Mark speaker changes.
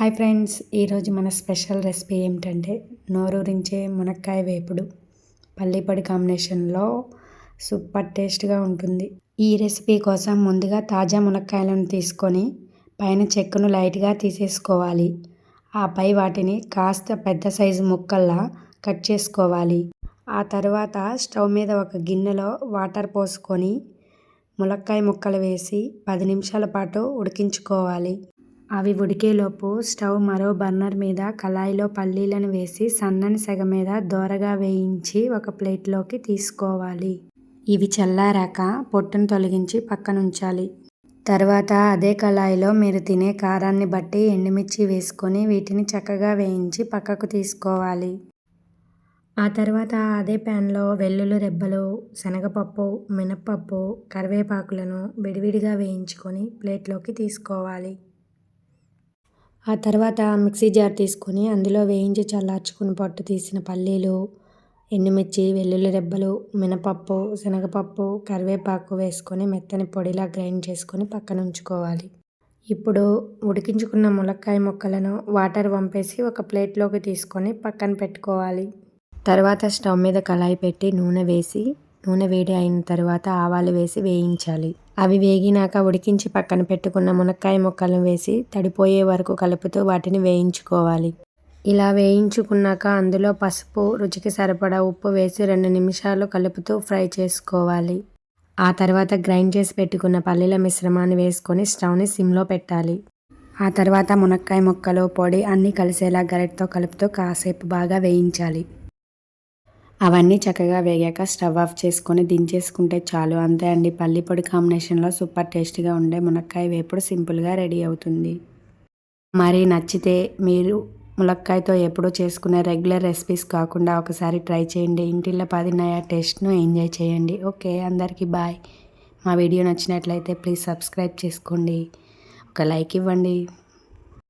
Speaker 1: Hi friends ఈరోజు మన special recipe ఏమిటంటే నోరూరించే మునక్కాయ వేపుడు. పల్లిపొడి కాంబినేషన్లో సూపర్ టేస్ట్గా ఉంటుంది. ఈ రెసిపీ కోసం ముందుగా తాజా మునక్కాయలను తీసుకొని పైన చెక్కును లైట్గా తీసేసుకోవాలి. ఆపై వాటిని కాస్త పెద్ద సైజు ముక్కల్లా కట్ చేసుకోవాలి. ఆ తర్వాత స్టవ్ మీద ఒక గిన్నెలో వాటర్ పోసుకొని ములక్కాయ ముక్కలు వేసి పది నిమిషాల పాటు ఉడికించుకోవాలి. అవి ఉడికేలోపు స్టవ్ మరో బర్నర్ మీద కళాయిలో పల్లీలను వేసి సన్నని సెగ మీద దోరగా వేయించి ఒక ప్లేట్లోకి తీసుకోవాలి. ఇవి చల్లారాక పొట్టును తొలగించి పక్కనుంచాలి. తర్వాత అదే కళాయిలో మీరు తినే కారాన్ని బట్టి ఎండుమిర్చి వేసుకొని వీటిని చక్కగా వేయించి పక్కకు తీసుకోవాలి. ఆ తర్వాత అదే ప్యాన్లో వెల్లుల్లి రెబ్బలు శనగపప్పు మినప్పప్పు కరివేపాకులను విడివిడిగా వేయించుకొని ప్లేట్లోకి తీసుకోవాలి. ఆ తర్వాత మిక్సీ జార్ తీసుకొని అందులో వేయించి చల్లార్చుకుని పొట్టు తీసిన పల్లీలు ఎండుమిర్చి వెల్లుల్లి రెబ్బలు మినపప్పు శనగపప్పు కరివేపాకు వేసుకొని మెత్తని పొడిలా గ్రైండ్ చేసుకొని పక్కన ఉంచుకోవాలి. ఇప్పుడు ఉడికించుకున్న ములక్కాయ ముక్కలను వాటర్ వంపేసి ఒక ప్లేట్లోకి తీసుకొని పక్కన పెట్టుకోవాలి. తర్వాత స్టవ్ మీద కళాయి పెట్టి నూనె వేసి నూనె వేడి అయిన తర్వాత ఆవాలు వేసి వేయించాలి. అవి వేగినాక ఉడికించి పక్కన పెట్టుకున్న మునక్కాయ ముక్కలను వేసి తడిపోయే వరకు కలుపుతూ వాటిని వేయించుకోవాలి. ఇలా వేయించుకున్నాక అందులో పసుపు రుచికి సరిపడా ఉప్పు వేసి రెండు నిమిషాలు కలుపుతూ ఫ్రై చేసుకోవాలి. ఆ తర్వాత గ్రైండ్ చేసి పెట్టుకున్న పల్లీల మిశ్రమాన్ని వేసుకొని స్టవ్ని సిమ్లో పెట్టాలి. ఆ తర్వాత మునక్కాయ ముక్కలు పొడి అన్నీ కలిసేలా గరెట్తో కలుపుతూ కాసేపు బాగా వేయించాలి. అవన్నీ చక్కగా వేగాక స్టవ్ ఆఫ్ చేసుకొని దించేసుకుంటే చాలు. అంతే అండి. పల్లి పొడి కాంబినేషన్లో సూపర్ టేస్టీగా ఉండే మునక్కాయ వేపుడు సింపుల్గా రెడీ అవుతుంది. మరి నచ్చితే మీరు ములక్కాయతో ఎప్పుడూ చేసుకునే రెగ్యులర్ రెసిపీస్ కాకుండా ఒకసారి ట్రై చేయండి. ఇంటిలో పదిన్నయ టేస్ట్ను ఎంజాయ్ చేయండి. ఓకే. అందరికీ బాయ్. మా వీడియో నచ్చినట్లయితే ప్లీజ్ సబ్స్క్రైబ్ చేసుకోండి. ఒక లైక్ ఇవ్వండి.